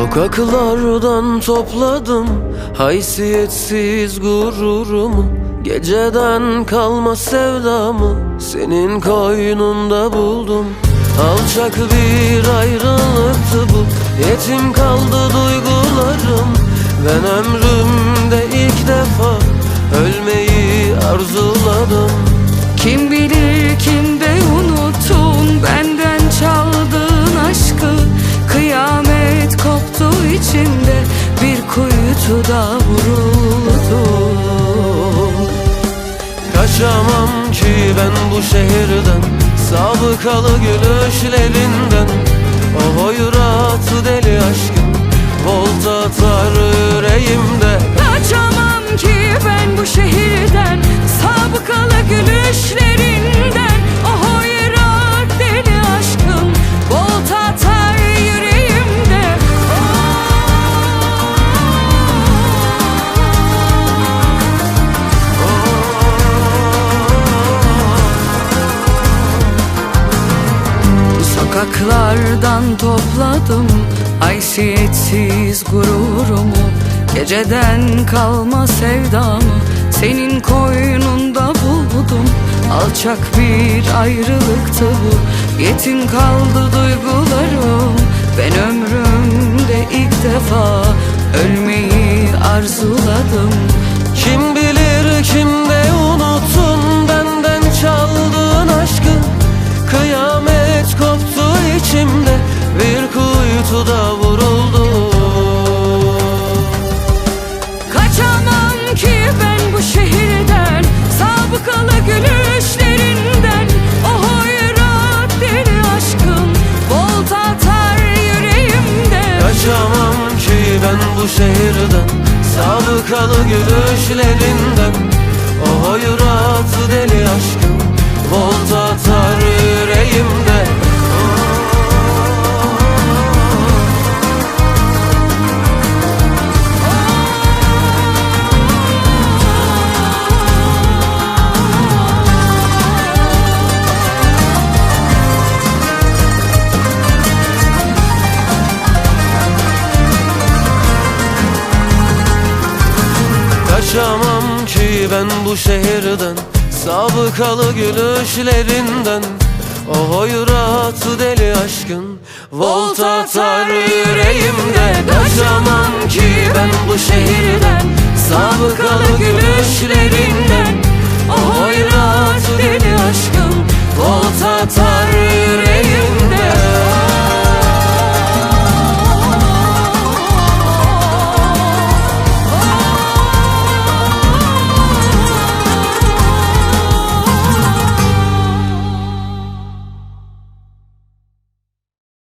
Sokaklardan topladım haysiyetsiz gururumu. Geceden kalma sevdamı senin koynunda buldum. Alçak bir ayrılıktı bu Yetim kuytuda vuruldum. Kaçamam ki ben bu şehirden Sabıkalı gülüşlerinden. O hoyratı deli aşkın Sokaklardan topladım haysiyetsiz gururumu. Geceden kalma sevdamı senin koynunda buldum. Alçak bir ayrılıktı bu yetim kaldı duygularım. Ben ömrümde ilk defa ölmeyi arzuladım bu şehirden Sabıkalı gülüşlerinden. O hoyratı deli aşkım Volta Kaçamam ki ben bu şehirden Sabıkalı gülüşlerinden. O hoyratı deli aşkın Volt atar yüreğimde. Kaçamam ki ben bu şehirden Sabıkalı gülüşlerinden.